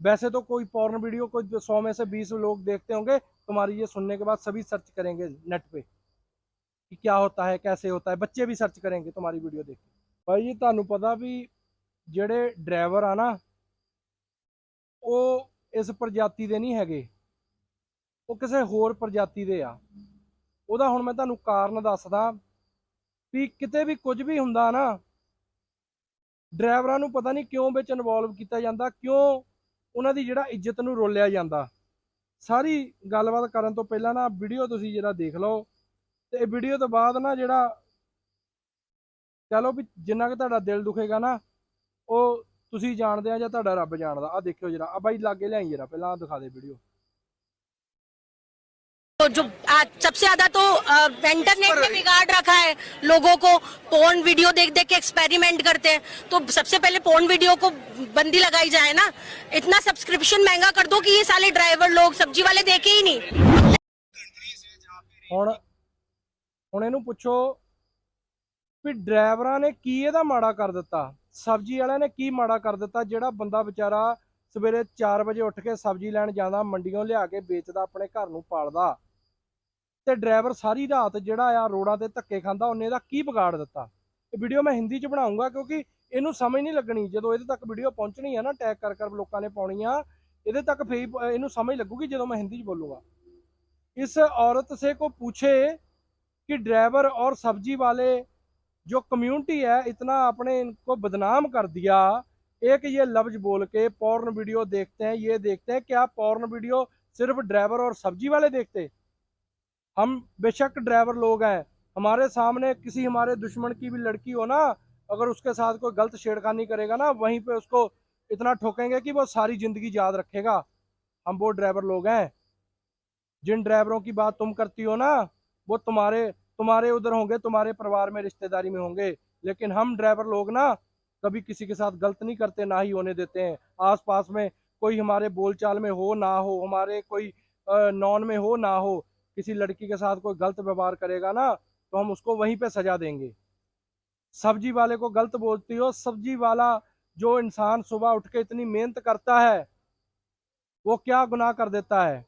वैसे तो कोई पॉर्न वीडियो कोई सौ में से बीस लोग देखते होंगे तुम्हारी ये सुनने के बाद सभी सर्च करेंगे नेट पे कि क्या होता है कैसे होता है बच्चे भी सर्च करेंगे तुम्हारी वीडियो देख के ਭਾਈ ਜੀ ਤੁਹਾਨੂੰ ਪਤਾ ਵੀ ਜਿਹੜੇ ਡਰਾਈਵਰ ਆ ਨਾ ਉਹ ਇਸ ਪ੍ਰਜਾਤੀ ਦੇ ਨਹੀਂ ਹੈਗੇ ਉਹ ਕਿਸੇ ਹੋਰ ਪ੍ਰਜਾਤੀ ਦੇ ਆ ਉਹਦਾ ਹੁਣ ਮੈਂ ਤੁਹਾਨੂੰ ਕਾਰਨ ਦੱਸਦਾ ਵੀ ਕਿਤੇ ਵੀ ਕੁਝ ਵੀ ਹੁੰਦਾ ਨਾ ਡਰਾਈਵਰਾਂ ਨੂੰ ਪਤਾ ਨਹੀਂ ਕਿਉਂ ਵਿੱਚ ਇਨਵੋਲਵ ਕੀਤਾ ਜਾਂਦਾ ਕਿਉਂ ਉਹਨਾਂ ਦੀ ਜਿਹੜਾ ਇੱਜ਼ਤ ਨੂੰ ਰੋਲਿਆ ਜਾਂਦਾ। ਸਾਰੀ ਗੱਲਬਾਤ ਕਰਨ ਤੋਂ ਪਹਿਲਾਂ ਨਾ ਵੀਡੀਓ ਤੁਸੀਂ ਜਿਹੜਾ ਦੇਖ ਲਓ ਤੇ ਇਹ ਵੀਡੀਓ ਤੋਂ ਬਾਅਦ ਨਾ ਜਿਹੜਾ ਚਲੋ ਵੀ ਜਿੰਨਾ ਕਿ ਤੁਹਾਡਾ ਦਿਲ ਦੁਖੇਗਾ ਨਾ, ਉਹ ਤੁਸੀਂ ਜਾਣਦੇ ਆ ਜਾਂ ਤੁਹਾਡਾ ਰੱਬ ਜਾਣਦਾ। ਆ ਦੇਖਿਓ ਜਰਾ ਆ ਬਾਈ ਲਾਗੇ ਲਿਆਈ ਜਰਾ, ਪਹਿਲਾਂ ਦਿਖਾ ਦੇ ਵੀਡੀਓ। तो जो आज सबसे ज्यादा तो अ, इंटरनेट ने बिगाड़ रखा है लोगों को पोर्न वीडियो देख देख के एक्सपेरिमेंट करते हैं तो सबसे पहले पोर्न वीडियो को बंदी लगाई जाए ना इतना सब्सक्रिप्शन महंगा कर दो कि ये साले ड्राइवर लोग सब्जी वाले देखे ही नहीं ਹੁਣ ਹੁਣ ਇਹਨੂੰ ਪੁੱਛੋ ਵੀ ਡਰਾਈਵਰਾਂ ਨੇ ਕੀ ਇਹਦਾ ਮਾੜਾ ਕਰ ਦਿੱਤਾ ਸਬਜ਼ੀ ਵਾਲਿਆਂ ਨੇ ਕੀ ਮਾੜਾ ਕਰ ਦਿੱਤਾ ਜਿਹੜਾ ਬੰਦਾ ਵਿਚਾਰਾ ਸਵੇਰੇ 4 ਵਜੇ ਉੱਠ ਕੇ ਸਬਜ਼ੀ ਲੈਣ ਜਾਂਦਾ ਮੰਡੀੋਂ ਲਿਆ ਕੇ ਵੇਚਦਾ ਆਪਣੇ ਘਰ ਨੂੰ ਪਾਲਦਾ ਤੇ ਡਰਾਈਵਰ ਸਾਰੀ ਰਾਤ ਜਿਹੜਾ ਆ ਰੋਡਾਂ ਤੇ ਧੱਕੇ ਖਾਂਦਾ ਉਹਨੇ ਇਹਦਾ ਕੀ ਵਿਗਾੜ ਦਿੱਤਾ ਇਹ ਵੀਡੀਓ ਮੈਂ ਹਿੰਦੀ 'ਚ ਬਣਾਉਂਗਾ ਕਿਉਂਕਿ ਇਹਨੂੰ ਸਮਝ ਨਹੀਂ ਲੱਗਣੀ ਜਦੋਂ ਇਹਦੇ ਤੱਕ ਵੀਡੀਓ ਪਹੁੰਚਣੀ ਹੈ ਨਾ ਟੈਗ ਕਰ ਕਰ ਲੋਕਾਂ ਨੇ ਪਾਉਣੀ ਆ ਇਹਦੇ ਤੱਕ ਫੇਰ ਹੀ ਇਹਨੂੰ ਸਮਝ ਲੱਗੂਗੀ ਜਦੋਂ ਮੈਂ ਹਿੰਦੀ 'ਚ ਬੋਲੂੰਗਾ इस औरत से को पूछे कि ड्राइवर और सब्जी वाले जो कम्युनिटी है इतना अपने इनको बदनाम कर दिया एक ये लफ्ज बोल के पॉर्न वीडियो देखते हैं ये देखते हैं क्या पॉर्न वीडियो सिर्फ ड्राइवर और सब्जी वाले देखते हम बेशक ड्राइवर लोग हैं, हमारे सामने किसी हमारे दुश्मन की भी लड़की हो ना, अगर उसके साथ कोई गलत छेड़खानी करेगा ना, वहीं पे उसको इतना ठोकेंगे कि वो सारी ज़िंदगी याद रखेगा। हम वो ड्राइवर लोग हैं। जिन ड्राइवरों की बात तुम करती हो ना, वो तुम्हारे तुम्हारे उधर होंगे, तुम्हारे परिवार में, रिश्तेदारी में होंगे। लेकिन हम ड्राइवर लोग ना, कभी किसी के साथ गलत नहीं करते, ना ही होने देते हैं। आस में कोई हमारे बोलचाल में हो, ना हो, हमारे कोई नॉन में हो, ना हो किसी लड़की के साथ कोई गलत व्यवहार करेगा ना तो हम उसको वहीं पे सजा देंगे। सब्ज़ी वाले को गलत बोलती हो, सब्ज़ी वाला जो इंसान सुबह उठ के इतनी मेहनत करता है, वो क्या गुनाह कर देता है?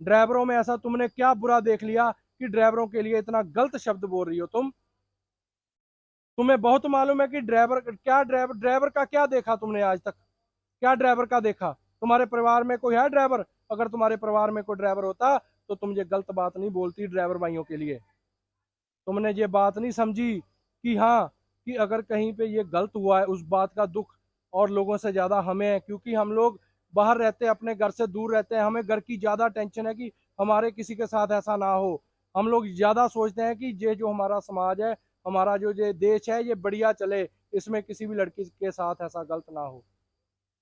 ड्राइवरों में ऐसा तुमने क्या बुरा देख लिया कि ड्राइवरों के लिए इतना गलत शब्द बोल रही हो तुम? तुम्हें बहुत मालूम है कि ड्राइवर, क्या ड्राइवर ड्राइवर का क्या देखा तुमने आज तक? क्या ड्राइवर का देखा? तुम्हारे परिवार में कोई है ड्राइवर? अगर तुम्हारे परिवार में कोई ड्राइवर होता तो तुम ये गलत बात नहीं बोलती ड्राइवर भाइयों के लिए। तुमने ये बात नहीं समझी कि हाँ कि अगर कहीं पे ये गलत हुआ है, उस बात का दुख और लोगों से ज़्यादा हमें है, क्योंकि हम लोग बाहर रहते हैं, अपने घर से दूर रहते हैं, हमें घर की ज़्यादा टेंशन है कि हमारे किसी के साथ ऐसा ना हो। हम लोग ज़्यादा सोचते हैं कि ये जो हमारा समाज है, हमारा जो ये देश है, ये बढ़िया चले, इसमें किसी भी लड़की के साथ ऐसा गलत ना हो।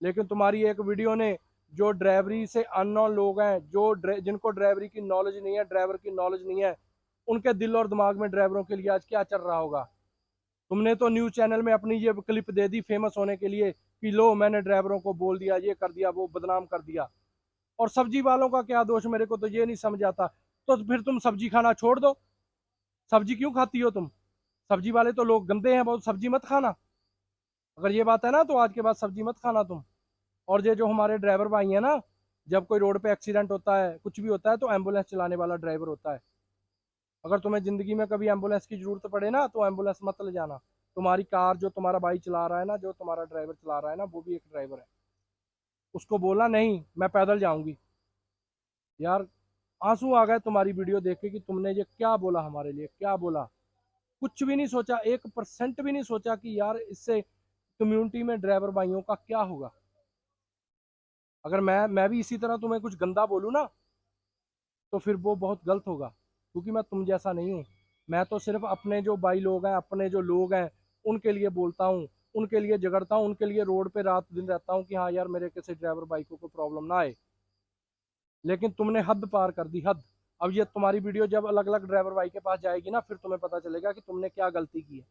लेकिन तुम्हारी एक वीडियो ने जो ड्राइवरी से अननोन लोग हैं, जो जिनको ड्राइवरी की नॉलेज नहीं है, ड्राइवर की नॉलेज नहीं है, उनके दिल और दिमाग में ड्राइवरों के लिए आज क्या चल रहा होगा? तुमने तो न्यूज़ चैनल में अपनी ये क्लिप दे दी फ़ेमस होने के लिए कि लो, मैंने ड्राइवरों को बोल दिया, ये कर दिया, वो बदनाम कर दिया। और सब्ज़ी वालों का क्या दोष मेरे को तो ये नहीं समझ आता। तो फिर तुम सब्ज़ी खाना छोड़ दो। सब्ज़ी क्यों खाती हो तुम? सब्ज़ी वाले तो लोग गंदे हैं, बहुत सब्ज़ी मत खाना। अगर ये बात है ना तो आज के बाद सब्ज़ी मत खाना तुम। और ये जो हमारे ड्राइवर भाई हैं ना, जब कोई रोड पे एक्सीडेंट होता है, कुछ भी होता है तो एंबुलेंस चलाने वाला ड्राइवर होता है। अगर तुम्हें ज़िंदगी में कभी एंबुलेंस की ज़रूरत पड़े ना तो एंबुलेंस मत ले जाना। तुम्हारी कार जो तुम्हारा भाई चला रहा है ना, जो तुम्हारा ड्राइवर चला रहा है ना, वो भी एक ड्राइवर है। उसको बोला नहीं, मैं पैदल जाऊँगी। यार, आँसू आ गए तुम्हारी वीडियो देख के कि तुमने ये क्या बोला हमारे लिए, क्या बोला? कुछ भी नहीं सोचा, एक परसेंट भी नहीं सोचा कि यार इससे कम्युनिटी में ड्राइवर भाइयों का क्या होगा? अगर मैं मैं भी इसी तरह तुम्हें कुछ गंदा बोलूँ ना तो फिर वो बहुत गलत होगा, क्योंकि मैं तुम जैसा नहीं हूँ। मैं तो सिर्फ़ अपने जो भाई लोग हैं, अपने जो लोग हैं, उनके लिए बोलता हूँ, उनके लिए झगड़ता हूँ, उनके लिए रोड पे रात दिन रहता हूँ कि हाँ यार, मेरे किसी ड्राइवर भाई को कोई प्रॉब्लम ना आए। लेकिन तुमने हद पार कर दी, हद। अब ये तुम्हारी वीडियो जब अलग अलग ड्राइवर भाई के पास जाएगी ना, फिर तुम्हें पता चलेगा कि तुमने क्या गलती की है।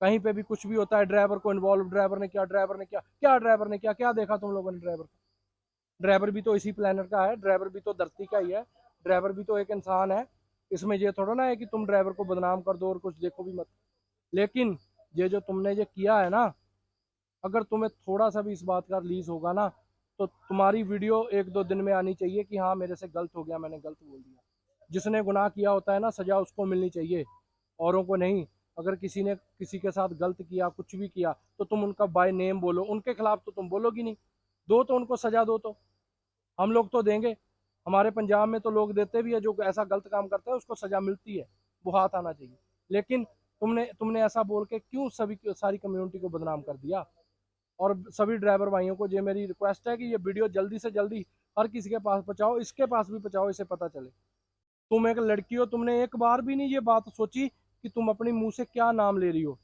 कहीं पे भी कुछ भी होता है, ड्राइवर को इन्वॉल्व ड्राइवर ने क्या, ड्राइवर ने क्या क्या ड्राइवर ने क्या क्या देखा तुम लोगों ने ड्राइवर का? ड्राइवर भी तो इसी प्लानर का है, ड्राइवर भी तो धरती का ही है, ड्राइवर भी तो एक इंसान है। इसमें ये थोड़ा ना है कि तुम ड्राइवर को बदनाम कर दो और कुछ देखो भी मत। लेकिन ये जो तुमने ये किया है ना, अगर तुम्हें थोड़ा सा भी इस बात का रिलीज़ होगा ना तो तुम्हारी वीडियो एक दो दिन में आनी चाहिए कि हाँ मेरे से गलत हो गया, मैंने गलत बोल दिया। जिसने गुनाह किया होता है ना, सजा उसको मिलनी चाहिए, औरों को नहीं। अगर किसी ने किसी के साथ गलत किया, कुछ भी किया तो तुम उनका बाय नेम बोलो। उनके खिलाफ तो तुम बोलोगी नहीं। दो तो उनको सजा दो तो। हम लोग तो देंगे। हमारे पंजाब में तो लोग देते भी है, जो ऐसा गलत काम करता है, उसको सजा मिलती है। वो हाथ आना चाहिए। लेकिन तुमने तुमने ऐसा बोल के क्यों सभी सारी कम्युनिटी को बदनाम कर दिया? और सभी ड्राइवर भाइयों को, ये मेरी रिक्वेस्ट है कि ये वीडियो जल्दी से जल्दी हर किसी के पास पहुँचाओ, इसके पास भी पहुँचाओ, इसे पता चले। तुम एक लड़की हो, तुमने एक बार भी नहीं ये बात सोची कि तुम अपनी मुँह से क्या नाम ले रही हो?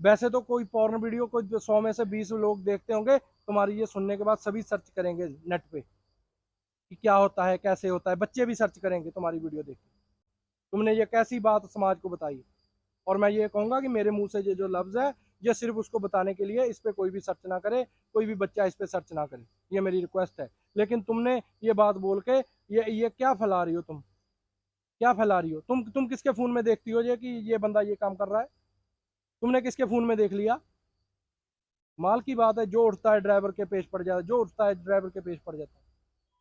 वैसे तो कोई पॉर्न वीडियो कोई सौ में से बीस लोग देखते होंगे, तुम्हारी ये सुनने के बाद सभी सर्च करेंगे नेट पे कि क्या होता है, कैसे होता है। बच्चे भी सर्च करेंगे तुम्हारी वीडियो देख के। तुमने ये कैसी बात समाज को बताई? और मैं ये कहूँगा कि मेरे मुँह से ये जो लफ्ज़ है, ये सिर्फ़ उसको बताने के लिए इस पर कोई भी सर्च ना करे, कोई भी बच्चा इस पर सर्च ना करे। ये मेरी रिक्वेस्ट है। लेकिन तुमने ये बात बोल के ये ये क्या फैला रही हो तुम? क्या फैला रही हो? तुम तुम किसके फ़ोन में देखती हो ये कि ये बंदा ये काम कर रहा है? तुमने किसके फ़ोन में देख लिया? माल की बात है, जो उठता है ड्राइवर के पेश पड़ जाता है जो उठता है ड्राइवर के पेश पड़ जाता। है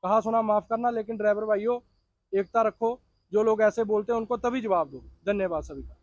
कहा सुना, माफ़ करना, लेकिन ड्राइवर भाइयों, एकता रखो। जो लोग ऐसे बोलते हैं, उनको तभी जवाब दो। धन्यवाद सभी का।